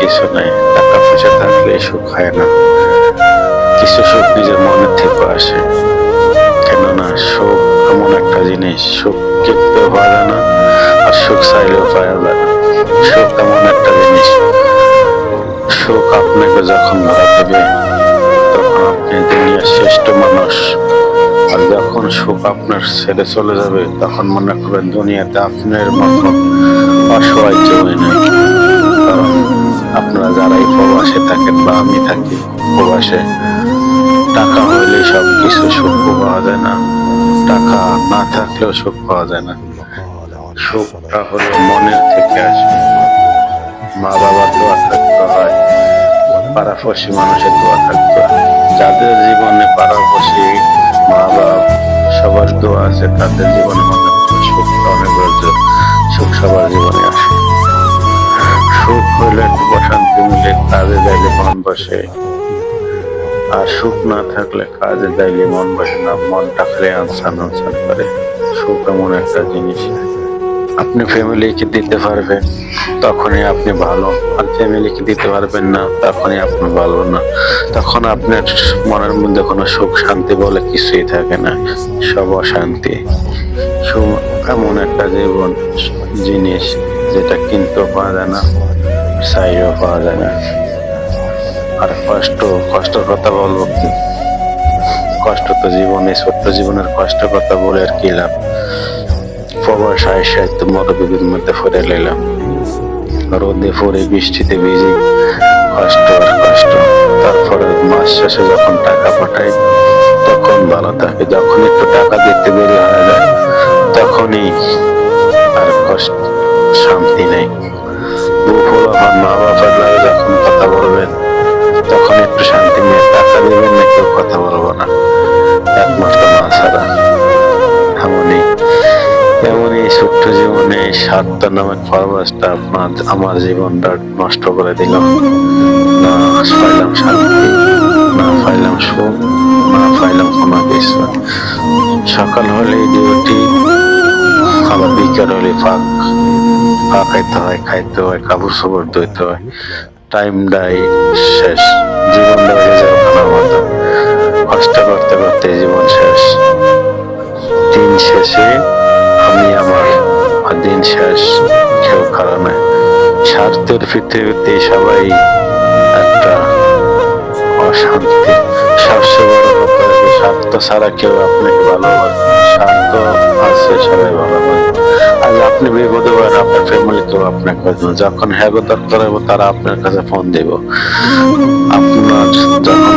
কিছু নাই টাকা পয়সা থাকলে সুখ হয় না। কিছু সুখ নিজের মনের থেকে আসে। কেননা সুখ এমন একটা জিনিস, সুখ পাওয়া যায় না আর সুখ চাইলেও পাওয়া যায় না। সুখ এমন একটা জিনিস, সুখ আপনাকে যখন ধরা দেবে, তখন আপনি দুনিয়ার শ্রেষ্ঠ মানুষ। আর যখন সুখ আপনার ছেড়ে চলে যাবে, তখন মনে করবেন দুনিয়াতে আপনার মতো অসহায় কেউ নেই। প্রবাসে থাকেন বা আমি থাকি, প্রবাসে টাকা হইলে সব কিছু সুখ পাওয়া যায় না। টাকা না থাকলেও সুখ পাওয়া যায় না। সুখটা হলো মনের থেকে আসে মা বাবার দোয়া থাকতে হয়, পাড়াপড়শি মানুষের দোয়া থাকতে হয়। যাদের জীবনে পাড়াপড়শি, মা বাপ সবার দোয়া আছে, তাদের জীবনে মনে সুখটা অনেক সুখ সবার জীবনে সুখ হইলে একটু প্রশান্তি মিলে কাজে যাইলে মন বসে। আর সুখ না থাকলে কাজে যাইলে মন বসে না, মনটা খালি আনসান আনসান করে। সুখ এমন একটা জিনিস। আপনি ফ্যামিলিকে দিতে পারবেন, তখনই আপনি ভালো। আর ফ্যামিলিকে দিতে পারবেন না, তখনই আপনি ভালো না। তখন আপনার মনের মধ্যে কোনো সুখ শান্তি বলে কিছুই থাকে না। সব অশান্তি। এমন একটা জীবন, জিনিস। যেটা কিনতেও পাওয়া যায় না চাইও পাওয়া যায় না। আর কষ্ট, কষ্টের কথা বলব কি? কষ্ট তো জীবনে ছোট্ট জীবনের কষ্ট কথা বলে আর কি লাভ? প্রবল সাহেব সাহিত্য মরবিদের মধ্যে ফিরে নিলাম রোদে পরে বৃষ্টিতে ভিজে, কষ্ট আর কষ্ট। তারপরে মাস শেষে যখন টাকা পাঠাই, তখন ভালো থাকে। যখন একটু টাকা দিতে দেরি হয়ে যায়, তখনই আর কষ্ট শান্তি নেই। দুপুর আমার মা বাবার লাগে যখন কথা বলবেন, তখন একটু শান্তি নিয়ে টাকা দেবেন না কেউ কথা বলব না। একমাত্র মা ছাড়া এমনই এমন এই ছোট্ট জীবনে সাতটা নামের ফরমাসটা আপনার, আমার জীবনটা নষ্ট করে দিল। না পাইলাম শান্তি, না পাইলাম সুখ, না পাইলাম কোনো কিছু। সকাল হলে ডিউটি আবার বিকাল হলে ফাঁক। ফাঁক খাইতে হয় খাইতে হয়, কাপড় সাপড় ধুইতে হয়। টাইমটাই শেষ। জীবনটা হয়ে যাবে খানার মতো। কষ্ট করতে করতে জীবন শেষ। দিন শেষে আমি আমার দিন শেষ। কেউ নয় স্বার্থের পৃথিবীতে সবাই একটা অশান্তি, সবচেয়ে বড় স্বার্থ ছাড়া কেউ আপনাকে ভালোবাসে স্বার্থ আছে, সবাই ভালোবাসে। আজ আপনি বিপদে পারেন আপনার ফ্যামিলি কেউ আপনাকে যখন হ্যাগো দরকার হবে তারা আপনার কাছে ফোন দেব। আপনার যখন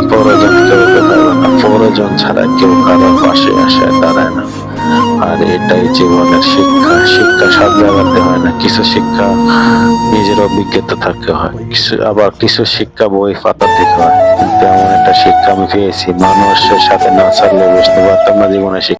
এটাই জীবনের শিক্ষা। শিক্ষা সব জায়গাতে হয় না। কিছু শিক্ষা নিজের অভিজ্ঞতা থাকতে হয়। কিছু আবার কিছু শিক্ষা বই পাতা থেকে হয়। কিন্তু এমন একটা শিক্ষা আমি পেয়েছি। মানুষের সাথে না ছাড়লে বুঝতে পারতাম না জীবনে